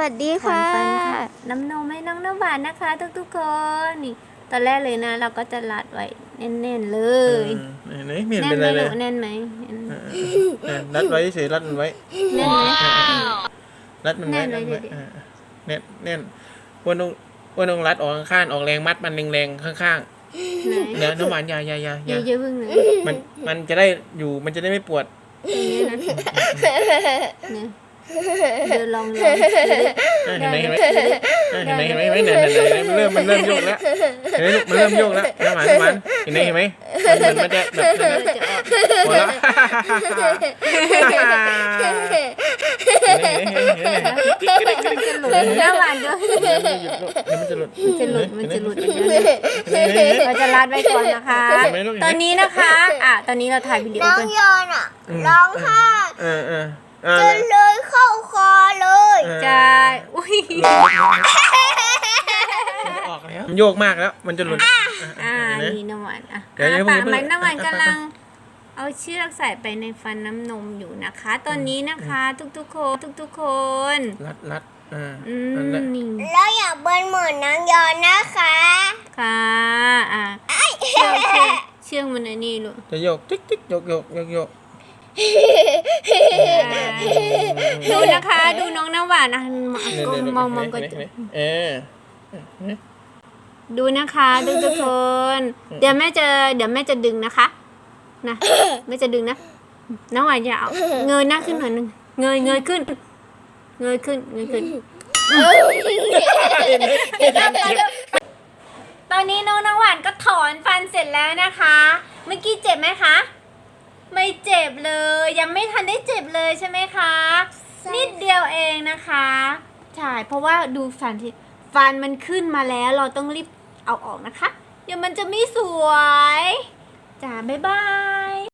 วัสดีถอนค่ะฟันค่ะ น้ำนมให้น้องน้ำหวานนะคะ ทุกๆคนนี่ตอนแรกเลยนะ เราก็จะรัดไว้แน่นๆเลยเออไหนไม่เห็นแน่เป็นนไหมไรเลลูยกแน่นไหมแน่นเออเออรัดไว้เฉยรัดมันไว้แน่นไหมรัดมันไว้แน่นไว้รัดไว้ดิเออแน่นแน่นว่าต้องว่าต้องรัดออกข้างๆออกแรงมัดมันแรงๆข้างไหนๆเนื้อน้ำหวานอยาอยาอยาออย่าย่าอย่าเพิ่งนะมันมันจะได้อยู่มันจะได้ไม่ปวดอย่างนี้นะ เดี๋ยวลองลองเห็นไหมเห็นไหมเห็นไหมเห็นไหมเห็นไหมเนี่ยเนี่ยมันเริ่มมันเริ่มโยกแล้วเห็นไหมมันเริ่มโยกแล้วน้ำหวานน้ำหวานเห็นไหมเห็นไหมมันมันจะแบบหมดแล้วเห็นไหมเห็นจะหลุดน้ำหวานด้วยมันจะหลุดมันจะหลุดมันจะหลุดเห็นไหมเห็นไหมเราจะรัดไว้ก่อนนะคะ ตอนนี้นะคะ อะ ตอนนี้เราถ่ายวิดีโอน้องกันยอนอะร้องไห้เออเออเออจน อุ้ยออกแล้วมันโยกมากแล้ว มันจะหลุดอ่าเห็นไหมนี่น้ำหวานอะเดี๋ยวเดี๋ยวปากเพิ่งมันน้ำหวานเพิ่งกำลัง เอาเชือกใส่ไปในฟันน้ำนมอยู่นะคะ ตอนนี้นะคะ ทุกๆคนทุกๆคน รัดรัดอ่าอืนั่นแหละมนี่แล้วอย่าเบิ้ลเหมือนน้องยอนนะคะค่ะอะเชือกเชือกเชือกมันไอ้นี่ลูกจะโยกติ๊กติ๊กโยกโยกโยกโยกอ่า ดูนะคะ ดูน้องน้ำหวานนะเนี่ยก็เนี่ยมองมองก็เห็นไหมเออดูนะคะดูทุกคน เดี๋ยวแม่จะเดี๋ยวแม่จะดึงนะคะนะแม่จะดึงนะน้องหวานอย่าเอาเงยหน้าขึ้นหน่อยหนึงเงยเงยขึ้น เงยขึ้นเงยขึ้นตอนนี้น้องน้ำหวานก็ถอนฟันเสร็จแล้วนะคะ เมื่อกี้เจ็บไหมคะไม่เจ็บเลย ยังไม่ทันได้เจ็บเลยใช่ไหมคะ นิดเดียวเองนะคะใช่เพราะว่าดูฟันที่ฟันมันขึ้นมาแล้วเราต้องรีบเอาออกนะคะ เดี๋ยวมันจะไม่สวยจ้าบ๊ายบาย